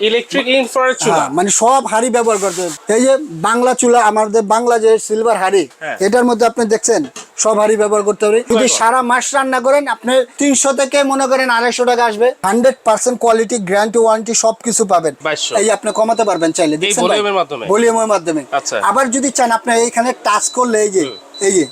Electric infrared চুলা মানে সব হাড়ি ব্যবহার করতে এই যে বাংলা চুলা আমাদের বাংলা যে সিলভার হাড়ি হ্যাঁ। এটার মধ্যে আপনি দেখছেন সব হাড়ি ব্যবহার করতে হবে। যদি সারা মাস রান্না করেন আপনি তিনশো থেকে মনে করেন আড়াইশো টাকা আসবে। Hundred percent quality guarantee warranty সবকিছু পাবেন। এই আপনি কমাতে পারবেন চাইলে? ভলিউমের মাধ্যমে? আচ্ছা। আবার যদি চান আপনি এইখানে টাচ করলে এই যে এই যে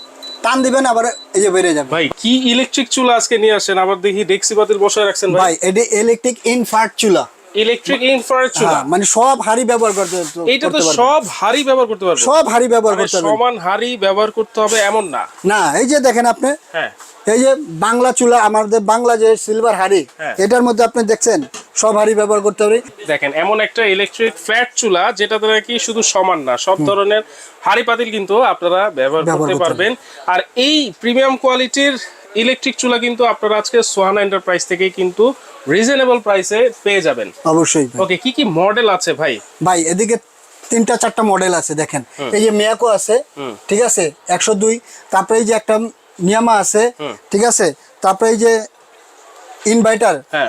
টান দিবেন আবার এই যে বেড়ে যাবে। ভাই কি ইলেকট্রিক চুলা আজকে নিয়ে আসেন আবার দেখি ডেক্সি বাতিল বসায় রাখছেন ভাই। ভাই এটি ইলেকট্রিক ইনফার্ট চুলা। ইলেকট্রিক ইনফ্রারেড চুলা মানে সব হাড়ি ব্যবহার করতে এটা তো সব হাড়ি ব্যবহার করতে পারবে। সব হাড়ি ব্যবহার মানে করতে হবে সমান হাড়ি ব্যবহার করতে হবে এমন না। না এই যে দেখেন আপনি হ্যাঁ। এই যে বাংলা চুলা আমাদের বাংলা যে সিলভার হাড়ি হ্যাঁ। এটার মধ্যে আপনি দেখছেন সব হাড়ি ব্যবহার করতে হবে। দেখেন এমন একটা ইলেকট্রিক ফ্ল্যাট চুলা যেটাতে নাকি শুধু সমান না সব ধরনের হাড়ি পাতিল কিন্তু আপনারা ব্যবহার করতে পারবেন। আর এই প্রিমিয়াম কোয়ালিটির ইলেকট্রিক চুলা কিন্তু আপনারা আজকে সোয়ানা এন্টারপ্রাইজ থেকে কিন্তু রিজনেবল প্রাইসে পেয়ে যাবেন। অবশ্যই ওকে কি কি মডেল আছে ভাই? ভাই এদিকে তিনটা চারটা মডেল আছে দেখেন। এই যে মিয়াকো আছে ঠিক আছে? একশো দুই। তারপরে এই যে একটা মিয়ামা আছে ঠিক আছে? তারপরে এই যে ইনভার্টার হ্যাঁ।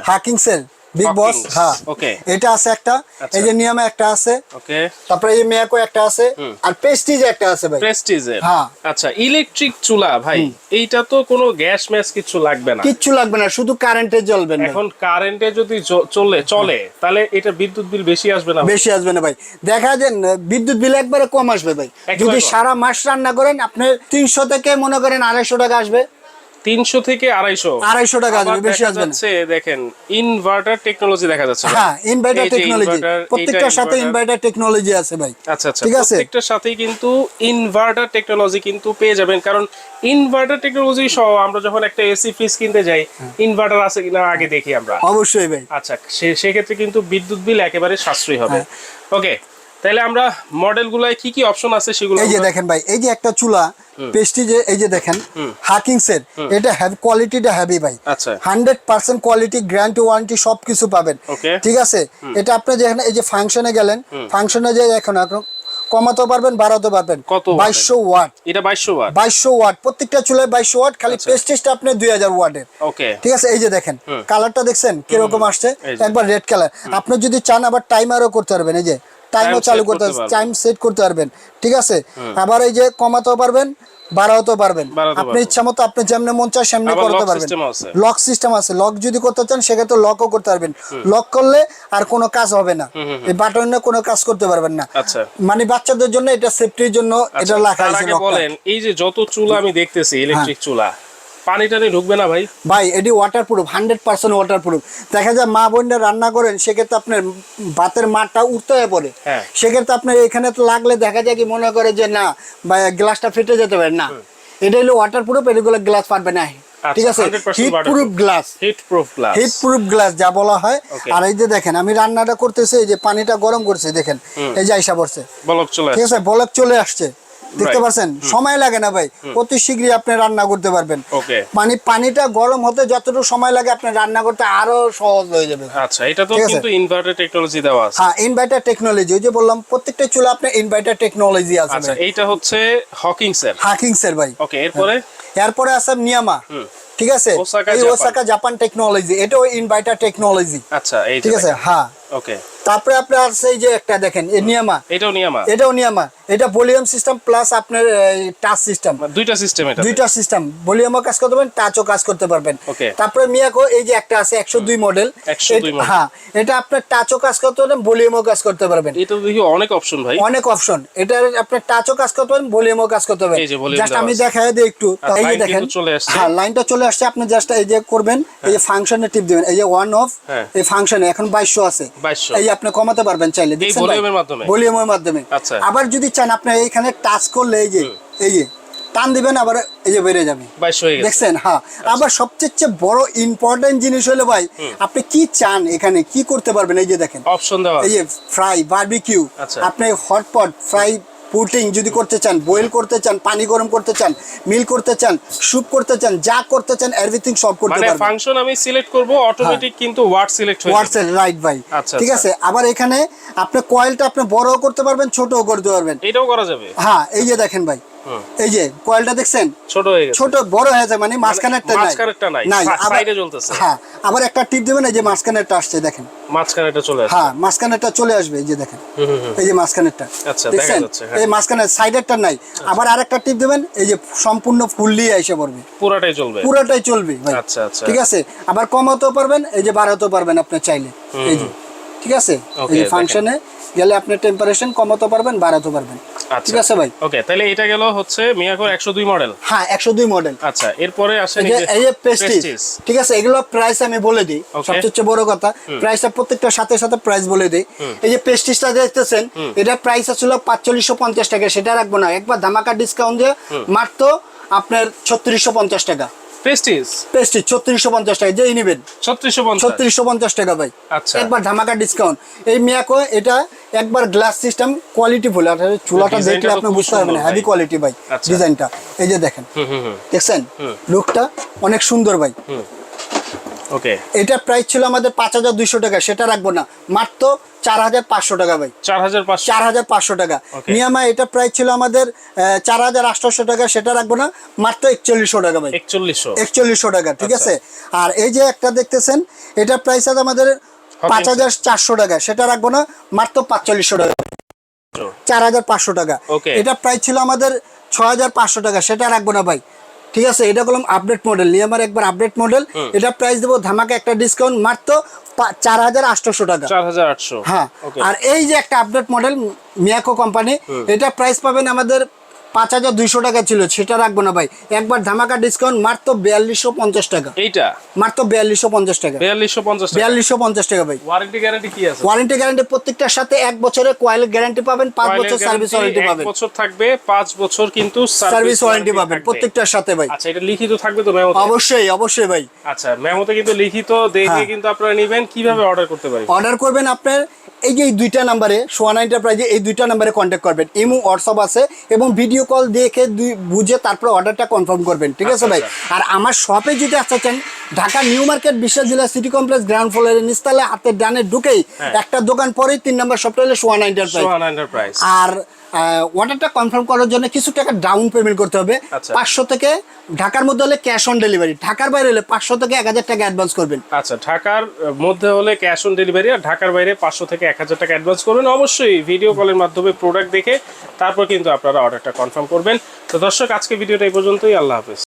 বিগ বস হ্যাঁ। Okay. এটা আছে একটা আচ্ছা। এই যে নিয়ামা একটা আছে। ওকে তারপরে এই মিয়াকো একটা আছে। আর পেস্টিজ একটা আছে ভাই। প্রেস্টিজের হ্যাঁ। আচ্ছা ইলেকট্রিক চুলা ভাই এইটা তো কোনো গ্যাস ম্যাস কিছু লাগবে না। কিচ্ছু লাগবে না শুধু কারেন্টে জ্বলবে না। এখন কারেন্টে যদি চলে চলে তাহলে এটা বিদ্যুৎ বিল বেশি আসবে না? বেশি আসবে না ভাই। দেখা যায় বিদ্যুৎ বিল একবারে কম আসবে ভাই। যদি সারা মাস রান্না করেন আপনি তিনশো থেকে মনে করেন আড়াইশো টাকা আসবে। তিনশো থেকে আড়াইশো। আড়াইশো টাকা আসবে বেশি আসবে দেখেন ইনভার্টার টেকনোলজি দেখা যাচ্ছে। হ্যাঁ ইনভার্টার টেকনোলজি প্রত্যেকটার সাথে ইনভার্টার টেকনোলজি আছে ভাই। আচ্ছা আচ্ছা ঠিক আছে? প্রত্যেকটার সাথেই কিন্তু ইনভার্টার টেকনোলজি কিন্তু পেয়ে যাবেন। কারণ ইনভার্টার টেকনোলজি সহ আমরা যখন একটা এসি ফ্রিজ কিনতে যাই হ্যাঁ। ইনভার্টার আছে কিনা আগে দেখি আমরা। অবশ্যই ভাই। আচ্ছা সেক্ষেত্রে কিন্তু বিদ্যুৎ বিল একেবারে সাশ্রয়ী হবে। ওকে তাহলে আমরা মডেল গুলায় কি কি অপশন আছে সেগুলো এই যে দেখেন ভাই এই যে একটা চুলা পেস্টিজে এই যে দেখেন হাকিংস এর এটা কোয়ালিটিটা হেভি ভাই। আচ্ছা। Hundred percent quality guarantee warranty সবকিছু পাবেন. ঠিক আছে? এটা আপনি যেখানে এই যে ফাংশনে গেলেন ফাংশনে যে এখন এখন কমাতে পারবেন বাড়াতে পারবেন। কত watt-এর? বাইশশো ওয়াট। এটা বাইশশো ওয়াট? বাইশশো ওয়াট। প্রত্যেকটা চুলায় বাইশশো ওয়াট খালি আচ্ছা। পেস্টিজটা আপনি দুই হাজার ওয়াটের। ওকে ঠিক আছে? এই যে দেখেন কালারটা দেখছেন কীরকম আসছে? একবার রেড কালার আপনি যদি চান আবার টাইমারও করতে পারবেন এই যে। টাইমও চালু করতে। টাইম সেট করতে পারবেন ঠিক আছে? আবার এই যে কমাতেও পারবেন বাড়াতেও পারবেন। আপনি ইচ্ছা মতো আপনি যেমনি মন চায় সেমনি করতে পারবেন। লক সিস্টেম আছে। লক যদি করতে চান সেক্ষেত্রে লকও করতে পারবেন। লক করলে আর কোনো কাজ হবে না। এই বাটনে কোনো কাজ করতে পারবেন না। আচ্ছা। মানে বাচ্চাদের জন্য এটা সেফটির জন্য এটা আচ্ছা, লেখা আছে বলেন এই যে যত চুলা আমি দেখতেছি ইলেকট্রিক চুলা পানি টানি ঢুকবে না ভাই? ভাই এটি হান্ড্রেড পার্সেন্ট দেখা যায় মা বোনরা রান্না করেন সেক্ষেত্রে আপনার ভাতের মাঠটা উঠতে হয়ে পড়ে। হ্যাঁ। সেক্ষেত্রে আপনার এখানে তো লাগলে দেখা যায় কি মনে করে যে না গ্লাসটা ফেটে যেতে পারে। না এটা হলো ওয়াটার প্রুফ এগুলো গ্লাস পারবে না। ঠিক আছে? 100% heat waterproof। Proof glass heat proof glass যা বলা হয়। আর এই যে দেখেন আমি রান্নাটা করতেছি এই যে পানিটা গরম করছে দেখেন। এই যে আইসা পড়ছে। বলক চলে ঠিক আছে? বলক চলে আসছে। দেখতে পাচ্ছেন? সময় লাগে না ভাই। অতি শীঘ্রই আপনি রান্না করতে পারবেন। ওকে মানে পানিটা গরম হতে যতটুকু সময় লাগে আপনি রান্না করতে আরও সহজ হয়ে যাবে। আচ্ছা এটা তো কিন্তু ইনভার্টার টেকনোলজি দেওয়া আছে। হ্যাঁ ইনভার্টার টেকনোলজি ওই যে বললাম প্রত্যেকটা চুলা আপনার ইনভার্টার টেকনোলজি আছে আচ্ছা এইটা হচ্ছে হকিংস এর হাকিংস এর ভাই। ওকে এরপরে? এরপরে আছে নিয়ামা ঠিক আছে? ওসাকা এই জাপান। ওসাকা জাপান টেকনোলজি এটাও ইনভার্টার টেকনোলজি আচ্ছা এই ঠিক আছে? হ্যাঁ। ওকে তারপরে আপনার এই যে একটা দেখেন এই নিয়ামা। এটাও নিয়ামা? এটাও নিয়ামা। এটা ভলিউম সিস্টেম প্লাস আপনার টাচ সিস্টেম। দুইটা সিস্টেম এটা দুইটা সিস্টেম। ভলিউমও কাজ করতে পারবেন টাচও কাজ করতে পারবেন. তারপরে মিয়াকো এই যে একটা আছে একশো দুই মডেল 102 model। হ্যাঁ এটা আপনার টাচও কাজ করতে পারবেন ভলিউমও কাজ করতে পারবেন। এটা দেখি অনেক অপশন ভাই। অনেক অপশন এটা আপনার টাচও কাজ করতে পারবেন ভলিউমও কাজ করতে পারবেন। এই যে volume জাস্ট আমি। দেখাই দিই একটু। এই যে দেখেন। হ্যাঁ লাইনটা চলে আসছে। আপনি জাস্ট এই যে করবেন এই যে ফাংশনে টিপ দিবেন। এই যে ওয়ান অফ হ্যাঁ। এই ফাংশনে এখন বাইশশো আছে। 2200 এই আপনি কমাতে পারবেন চাইলে মাধ্যমে? ভলিউমের মাধ্যমে। আচ্ছা। আবার যদি চান আপনি এইখানে টাচ করলে এই যে এই যে টান দিবেন আবার এই যে বেড়ে যাবে। দেখছেন? হ্যাঁ। আবার সবচেয়ে চেয়ে বড় ইম্পর্টেন্ট জিনিস হলো ভাই আপনি কি চান এখানে কি করতে পারবেন? এই যে দেখেন। অপশন দেওয়া। এই যে ফ্রাই বারবিকিউ আচ্ছা। আপনি হটপট ফ্রাই পুটিং যদি করতে চান বয়েল করতে চান পানি গরম করতে চান মিল করতে চান স্যুপ করতে চান যা করতে চান এভরিথিং সব করতে মানে পারবেন। ফাংশন আমি সিলেক্ট করব অটোমেটিক কিন্তু ওয়ার্ড সিলেক্ট হয়ে যাবে। হোয়াটসঅ্যাপ রাইট ভাই। আচ্ছা, ঠিক আচ্ছা। আছে? আবার এখানে আপনি কয়েলটা আপনি বড়ও করতে পারবেন ছোটও করতে পারবেন। এটাও করা যাবে? হ্যাঁ এই যে দেখেন ভাই। এই যে কয়েলটা দেখছেন? ছোট হয়ে গেছে। ছোট বড় হয়ে যায় মানে মাঝখানেরটা নাই। মাঝখানেরটা নাই, সাইডে জ্বলতেছে। হ্যাঁ আবার একটা টিপ দেবেন এই যে মাঝখানেরটা আসছে দেখেন। মাঝখানে এটা চলে আসছে হ্যাঁ মাঝখানেরটা চলে আসবে এই যে দেখেন। এই যে মাঝখানেরটা। আচ্ছা, দেখা যাচ্ছে, হ্যাঁ। এই সাইডেরটা নাই। আবার আরেকটা টিপ দেবেন এই যে সম্পূর্ণ ফুললি এসে পড়বে। পুরাটাই চলবে। পুরোটাই চলবে ভাই। আচ্ছা, আচ্ছা। ঠিক আছে? আবার কমাতেও পারবেন এই যে বাড়াতেও পারবেন আপনি চাইলে। এই যে ঠিক আছে? এই ফাংশনে গেলে আপনি টেম্পারেচার কমাতে পারবেন বাড়াতে পারবেন। আচ্ছা ঠিক আছে ভাই। ওকে তাহলে এটা গেল হচ্ছে মিয়াকোর একশো দুই মডেল হ্যাঁ একশো দুই মডেল আচ্ছা এরপরে আসেন এই যে প্রেস্টিজ ঠিক আছে এগুলো প্রাইস আমি বলে দিই. সবচেয়ে বড় কথা প্রাইসটা প্রত্যেকটা সাথে সাথে প্রাইস বলে দিই। এই যে প্রেস্টিজটা দেখতেছেন এটা প্রাইস ছিল পাঁচচল্লিশশো পঞ্চাশ টাকা সেটা রাখব না। একবার ধামাকা ডিসকাউন্ট দিয়ে মাত্র আপনার ছত্রিশশো পঞ্চাশ টাকা। প্রেস্টিজ ছত্রিশশো পঞ্চাশ টাকা যেই নেবেন। ছত্রিশশো পঞ্চাশ? ছত্রিশশো পঞ্চাশ টাকা ভাই। আচ্ছা। একবার ধামাকা ডিসকাউন্ট এই মিয়াকো এটা একবার গ্লাস সিস্টেম কোয়ালিটি ফুল আর চুলাটা দেখলে আপনি বুঝতে পারবেন হেভি কোয়ালিটি ভাই। আচ্ছা। ডিজাইনটা এই যে দেখেন দেখছেন? লুকটা অনেক সুন্দর ভাই। ওকে এটা প্রাইস ছিল আমাদের পাঁচ হাজার দুইশো টাকা সেটা রাখব না। মাত্র চার হাজার পাঁচশো টাকা ভাই। চার হাজার পাঁচশো? চার হাজার পাঁচশো টাকা. নিয়ামা এটা প্রাইস ছিল আমাদের চার হাজার আটশোশো টাকা সেটা রাখব না মাত্র একচল্লিশশো টাকা ভাই। একচল্লিশশো। একচল্লিশশো টাকা ঠিক আচ্ছা। আছে? আর এই যে একটা দেখতেছেন এটা প্রাইস আছে আমাদের পাঁচ হাজার চারশো টাকা সেটা রাখব না মাত্র পাঁচচল্লিশশো টাকা। চার হাজার পাঁচশো টাকা। এটা প্রাইস ছিল আমাদের ছ হাজার পাঁচশো টাকা সেটা রাখব না ভাই। ঠিক আছে? এটা করলাম আপডেট মডেল নিয়ে আমার একবার আপডেট মডেল এটা প্রাইস দেবো ধামাকে একটা ডিসকাউন্ট মাত্র চার হাজার আটশোশো টাকা। আটশো। হ্যাঁ। আর এই যে একটা আপডেট মডেল মিয়াকো কোম্পানি এটা প্রাইস পাবেন আমাদের পাঁচ হাজার দুইশো টাকা ছিল সেটা রাখব না ভাই। একবার ধামাকা ডিসকাউন্ট মাত্র বিয়াল্লিশশো পঞ্চাশ টাকা। এইটা? মাত্র বিয়াল্লিশশো পঞ্চাশ টাকা। বিয়াল্লিশশো পঞ্চাশ টাকা? বিয়াল্লিশশো পঞ্চাশ টাকা ভাই। ওয়ারেন্টি গ্যারান্টি কি আছে? ওয়ারেন্টি গ্যারান্টি প্রত্যেকটার সাথে এক বছরের কোয়েল গ্যারান্টি পাবেন পাঁচ বছর সার্ভিস ওয়ারেন্টি পাবেন। বছর থাকবে পাঁচ বছর কিন্তু সার্ভিস ওয়ারেন্টি পাবেন প্রত্যেকটার সাথে ভাই। আচ্ছা এটা লিখিত থাকবে তো মেমোতে? অবশ্যই অবশ্যই ভাই। আচ্ছা মেমোতে কিন্তু লিখিত দেখে হ্যাঁ। কিন্তু আপনারা নেবেন কীভাবে অর্ডার করতে পারি? অর্ডার করবেন আপনার এই যে এই দুইটা নাম্বারে সোয়ান এন্টারপ্রাইজে এই দুইটা নাম্বারে কন্ট্যাক্ট করবেন ইমো হোয়াটসঅ্যাপ আছে এবং ভিডিও কল দেখে দুই বুঝে তারপরে অর্ডারটা কনফার্ম করবেন ঠিক আছে আচ্ছা, ভাই আচ্ছা। আর আমার শপে যদি আসতে চান ঢাকা নিউ মার্কেট বিশ্বাস জেলা সিটি কমপ্লেক্স গ্রাউন্ড ফ্লোরের নিস্তালে হাতের ডানে ঢুকেই হ্যাঁ। একটা দোকান পরেই তিন নাম্বার শপটা হলে সোয়ান এন্টারপ্রাইজ আর অর্ডারটা কনফার্ম করার জন্য কিছু টাকা ডাউন পেমেন্ট করতে হবে। আচ্ছা। পাঁচশো থেকে ঢাকার মধ্যে হলে ক্যাশ অন ডেলিভারি ঢাকার বাইরে হলে পাঁচশো থেকে এক হাজার টাকা অ্যাডভান্স করবেন। আচ্ছা ঢাকার মধ্যে হলে ক্যাশ অন ডেলিভারি আর ঢাকার বাইরে পাঁচশো থেকে এক হাজার টাকা অ্যাডভান্স করবেন। অবশ্যই ভিডিও কলের মাধ্যমে প্রোডাক্ট দেখে তারপর কিন্তু আপনারা অর্ডারটা কনফার্ম করবেন। তো দর্শক আজকে ভিডিওটা এই পর্যন্তই। আল্লাহ হাফেজ।